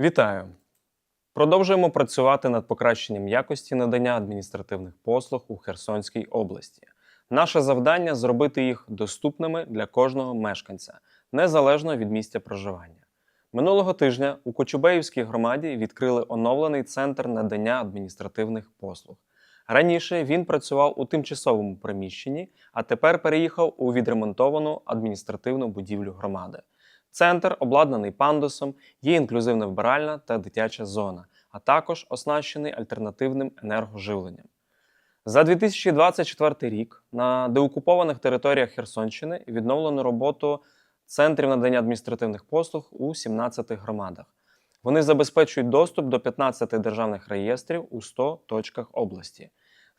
Вітаю! Продовжуємо працювати над покращенням якості надання адміністративних послуг у Херсонській області. Наше завдання зробити їх доступними для кожного мешканця, незалежно від місця проживання. Минулого тижня у Кочубеївській громаді відкрили оновлений центр надання адміністративних послуг. Раніше він працював у тимчасовому приміщенні, а тепер переїхав у відремонтовану адміністративну будівлю громади. Центр обладнаний пандусом, є інклюзивна вбиральна та дитяча зона, а також оснащений альтернативним енергоживленням. За 2024 рік на деокупованих територіях Херсонщини відновлено роботу центрів надання адміністративних послуг у 17 громадах. Вони забезпечують доступ до 15 державних реєстрів у 100 точках області.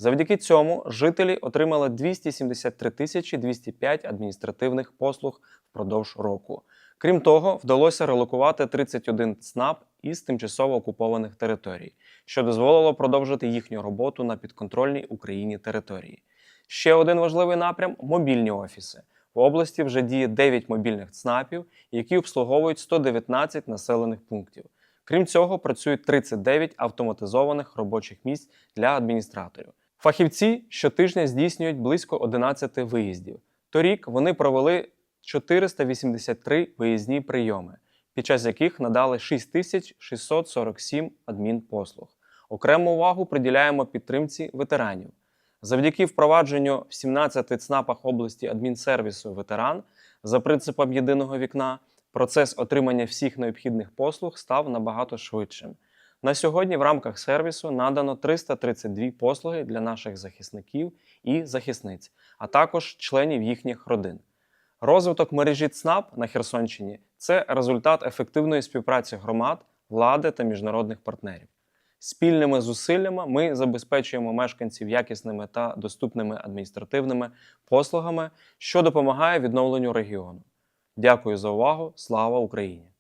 Завдяки цьому жителі отримали 273 тисячі 205 адміністративних послуг впродовж року. Крім того, вдалося релокувати 31 ЦНАП із тимчасово окупованих територій, що дозволило продовжити їхню роботу на підконтрольній Україні території. Ще один важливий напрям мобільні офіси. В області вже діє 9 мобільних ЦНАПів, які обслуговують 119 населених пунктів. Крім цього, працюють 39 автоматизованих робочих місць для адміністраторів. Фахівці щотижня здійснюють близько 11 виїздів. Торік вони провели 483 виїзні прийоми, під час яких надали 6647 адмінпослуг. Окрему увагу приділяємо підтримці ветеранів. Завдяки впровадженню в 17 ЦНАПах області адмінсервісу ветеран за принципом єдиного вікна процес отримання всіх необхідних послуг став набагато швидшим. На сьогодні в рамках сервісу надано 332 послуги для наших захисників і захисниць, а також членів їхніх родин. Розвиток мережі ЦНАП на Херсонщині це результат ефективної співпраці громад, влади та міжнародних партнерів. Спільними зусиллями ми забезпечуємо мешканців якісними та доступними адміністративними послугами, що допомагає відновленню регіону. Дякую за увагу! Слава Україні!